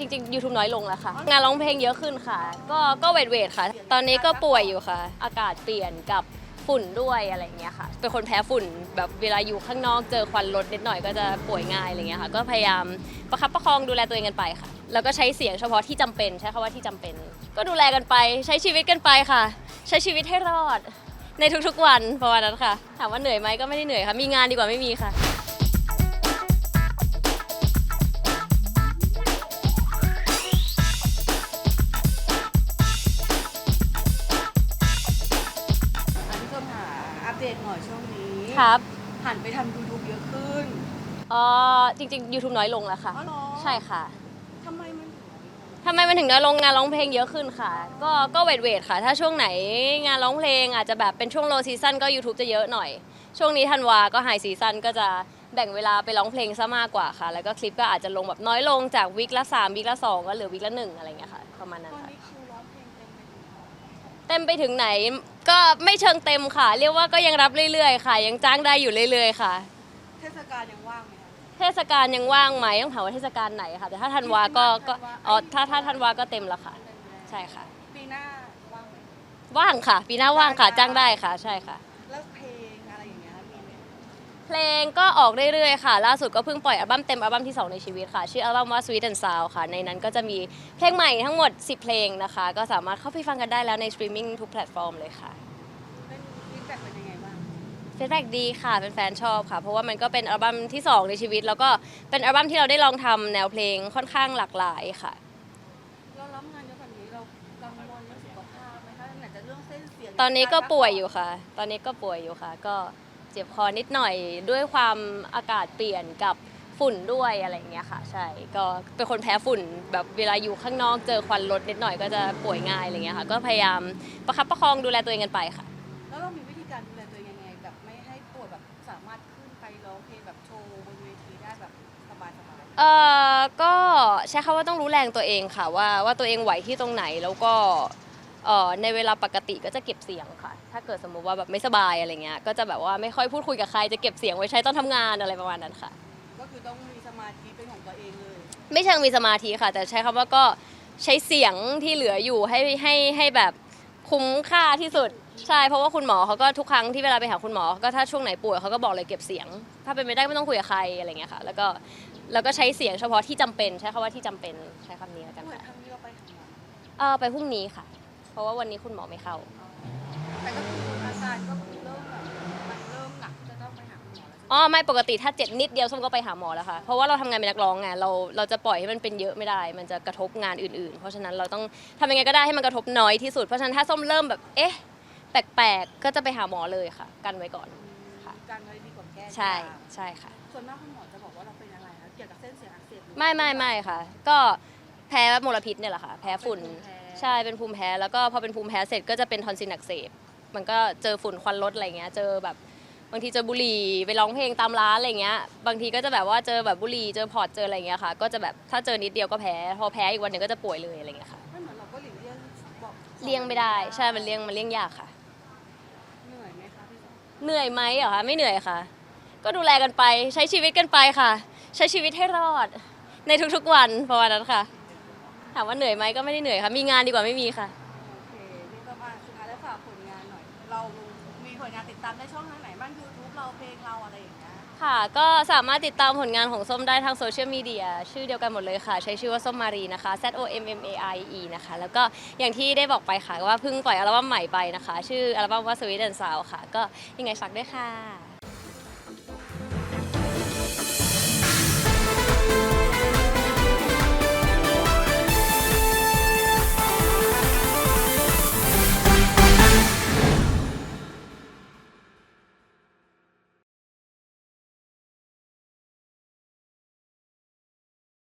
จริงๆ YouTube น้อยลงแล้วค่ะ งานร้องเพลงเยอะขึ้นค่ะ ก็ก็เวทเวทค่ะ ตอนนี้ก็ป่วยอยู่ค่ะ อากาศเปลี่ยนกับฝุ่นด้วยอะไรเงี้ยค่ะ เป็นคนแพ้ฝุ่นแบบเวลาอยู่ข้างนอกเจอควันรถนิดหน่อยก็จะป่วยง่ายอะไรเงี้ยค่ะ ก็พยายามประคับประคองดูแลตัวเองกันไปค่ะ แล้วก็ใช้เสียงเฉพาะที่จำเป็น ใช้คำว่าที่จำเป็น ก็ดูแลกันไปใช้ชีวิตกันไปค่ะ ใช้ชีวิตให้รอด ในทุกๆวันประมาณนั้นค่ะ ถามว่าเหนื่อยไหมก็ไม่ได้เหนื่อยค่ะ มีงานดีกว่าไม่มีค่ะ ครับหันไปทำยูทูบเยอะขึ้นอ๋อจริง ๆ YouTube น้อยลงแล้วค่ะ อ๋อเหรอใช่ค่ะทำไมมันถึงทำไมมันถึงน้อยลงงานร้องเพลงเยอะขึ้นค่ะ ก็ก็เวทเวทค่ะ ถ้าช่วงไหนงานร้องเพลงอาจจะแบบเป็นช่วงโลซีซั o นก็ YouTube จะเยอะหน่อย ช่วงนี้ธันวาก็ไฮซีซั o นก็จะแบ่งเวลาไปร้องเพลงซะมากกว่าค่ะ แล้วก็คลิปก็อาจจะลงแบบน้อยลงจากวิกละ3วิกละ 2 ก็เหลือวิกละหนึ่งอะไรอย่างเงี้ยค่ะ ประมาณนั้นตอนค่ะ นี้คิวร้องเพลงเต็มไปหมด เต็มไปถึงไหน ก็ไม่เชิงเต็มค่ะ เรียกว่าก็ยังรับเรื่อยๆ ค่ะ ยังจ้างได้อยู่เรื่อย ๆ ค่ะ เทศกาลยังว่างไหมคะเทศกาลยังว่างไหมต้องถามว่าเทศกาลไหนค่ะ แต่ถ้าธันวาก็ก็อ๋อถ้าถ้าธันวาก็เต็มแล้วค่ะเต็มแล้วใช่ค่ะ ปีหน้าว่างไหมว่างค่ะ ปีหน้าว่างค่ะ จ้างได้ค่ะ ใช่ค่ะ เพลงก็ออกเรื่อยๆค่ะ ล่าสุดก็เพิ่งปล่อยอัลบั้มเต็มอัลบั้มที่ 2 ในชีวิตค่ะ ชื่ออัลบั้มว่า Sweet and Sound ค่ะ ในนั้นก็จะมีเพลงใหม่ทั้งหมด 10 เพลงนะคะ ก็สามารถเข้าไปฟังกันได้แล้วในสตรีมมิ่งทุกแพลตฟอร์มเลยค่ะเป็นฟีดแบ็กเป็นยังไงบ้างเฟซแบ็กดีค่ะแฟนๆชอบค่ะ เพราะว่ามันก็เป็นอัลบั้มที่ 2 ในชีวิต แล้วก็เป็นอัลบั้มที่เราได้ลองทำแนวเพลงค่อนข้างหลากหลายค่ะเรารับงานเยอะแบบนี้เรากังวลเรื่องสุขภาพไหมคะไหนจะเรื่องเส้นเสียงตอนนี้ก็ป่วยอยู่ค่ะ ตอนนี้ก็ป่วยอยู่ค่ะ ก็ เจ็บคอนิดหน่อยด้วยความอากาศเปลี่ยนกับฝุ่นด้วยอะไรอย่างเงี้ยค่ะ ใช่ก็เป็นคนแพ้ฝุ่นแบบเวลาอยู่ข้างนอกเจอควันรถนิดหน่อยก็จะป่วยง่ายอะไรเงี้ยค่ะ ก็พยายามประคับประคองดูแลตัวเองกันไปค่ะ แล้วเรามีวิธีการดูแลตัวเองยังไงแบบไม่ให้ป่วยแบบสามารถขึ้นไปร้องเพลงแบบโชว์บนเวทีได้แบบสบายๆเอ่อก็ใช้คำว่าต้องรู้แรงตัวเองค่ะว่าว่าตัวเองไหวที่ตรงไหนแล้วก็ เอ่อในเวลาปกติก็จะเก็บเสียงค่ะ ถ้าเกิดสมมุติว่าแบบไม่สบายอะไรเงี้ย ก็จะแบบว่าไม่ค่อยพูดคุยกับใคร จะเก็บเสียงไว้ใช้ตอนทำงานอะไรประมาณนั้นค่ะ ก็คือต้องมีสมาธิเป็นของตัวเองเลย ไม่เชิงมีสมาธิค่ะ แต่ใช้คำว่าก็ใช้เสียงที่เหลืออยู่ให้ให้ให้แบบคุ้มค่าที่สุด ใช่เพราะว่าคุณหมอเขาก็ทุกครั้งที่เวลาไปหาคุณหมอก็ถ้าช่วงไหนป่วยเขาก็บอกเลยเก็บเสียง ถ้าเป็นไม่ได้ไม่ต้องคุยกับใครอะไรเงี้ยค่ะ แล้วก็แล้วก็ใช้เสียงเฉพาะที่จำเป็น ใช้คำว่าที่จำเป็นใช้คำนี้แล้วกันเหมือนค่ะครั้งนี้เราไปหาหมอเออไปพรุ่งนี้ค่ะ เพราะว่าวันนี้คุณหมอไม่เข้า แต่ก็คืออาการก็คือเริ่มแบบมันเริ่มหนักที่จะต้องไปหาคุณหมอแล้วอ๋อไม่ปกติถ้าเจ็บนิดเดียวส้มก็ไปหาหมอแล้วค่ะ เพราะว่าเราทำงานเป็นนักร้องไงเราเราจะปล่อยให้มันเป็นเยอะไม่ได้ มันจะกระทบงานอื่นๆ เพราะฉะนั้นเราต้องทำยังไงก็ได้ให้มันกระทบน้อยที่สุด เพราะฉะนั้นถ้าส้มเริ่มแบบเอ๊ะแปลกๆก็จะไปหาหมอเลยค่ะ กันไว้ก่อน ค่ะ การไว้ดีกว่าแก้ใช่ใช่ค่ะ ส่วนมากคุณหมอจะบอกว่าเราเป็นอะไรคะเกี่ยวกับเส้นเสียงอักเสบหรือไม่ไม่ไม่ค่ะ ก็แพ้มลพิษเนี่ยแหละค่ะ แพ้ฝุ่น ใช่เป็นภูมิแพ้แล้วก็พอเป็นภูมิแพ้เสร็จก็จะเป็นทอนซิลอักเสบมันก็เจอฝุ่นควันรถอะไรเงี้ยเจอแบบบางทีเจอบุหรี่ไปร้องเพลงตามร้านอะไรเงี้ยบางทีก็จะแบบว่าเจอแบบบุหรี่เจอพอร์ตเจออะไรเงี้ยค่ะ ก็จะแบบถ้าเจอนิดเดียวก็แพ้พอแพ้อีกวันหนึ่งก็จะป่วยเลยอะไรเงี้ยค่ะไม่เหมือนเราก็หลีกเลี่ยงบอกเลี่ยงไม่ได้ ใช่มันเลี่ยงมันเลี่ยงยากค่ะ เหนื่อยไหมคะพี่สาวเหนื่อยไหมเหรอคะไม่เหนื่อยค่ะ ก็ดูแลกันไปใช้ชีวิตกันไปค่ะ ใช้ชีวิตให้รอด ในทุกๆวันประมาณนั้นค่ะ ถามว่าเหนื่อยไหมก็ไม่ได้เหนื่อยค่ะ มีงานดีกว่าไม่มีค่ะ โอเคพี่ก็มาสุดท้ายแล้วฝากผลงานหน่อย เรามีผลงานติดตามได้ช่องทางไหนบ้าง YouTube เราเพลงเราอะไรอย่างเงี้ยค่ะ ก็สามารถติดตามผลงานของส้มได้ทางโซเชียลมีเดียชื่อเดียวกันหมดเลยค่ะ ใช้ชื่อว่าส้มมารีนะคะ Z O M M A I E นะคะ แล้วก็อย่างที่ได้บอกไปค่ะว่าเพิ่งปล่อยอัลบั้มใหม่ไปนะคะ ชื่ออัลบั้มว่า Sweet and Sound ค่ะ ก็ยังไงฝากด้วยค่ะ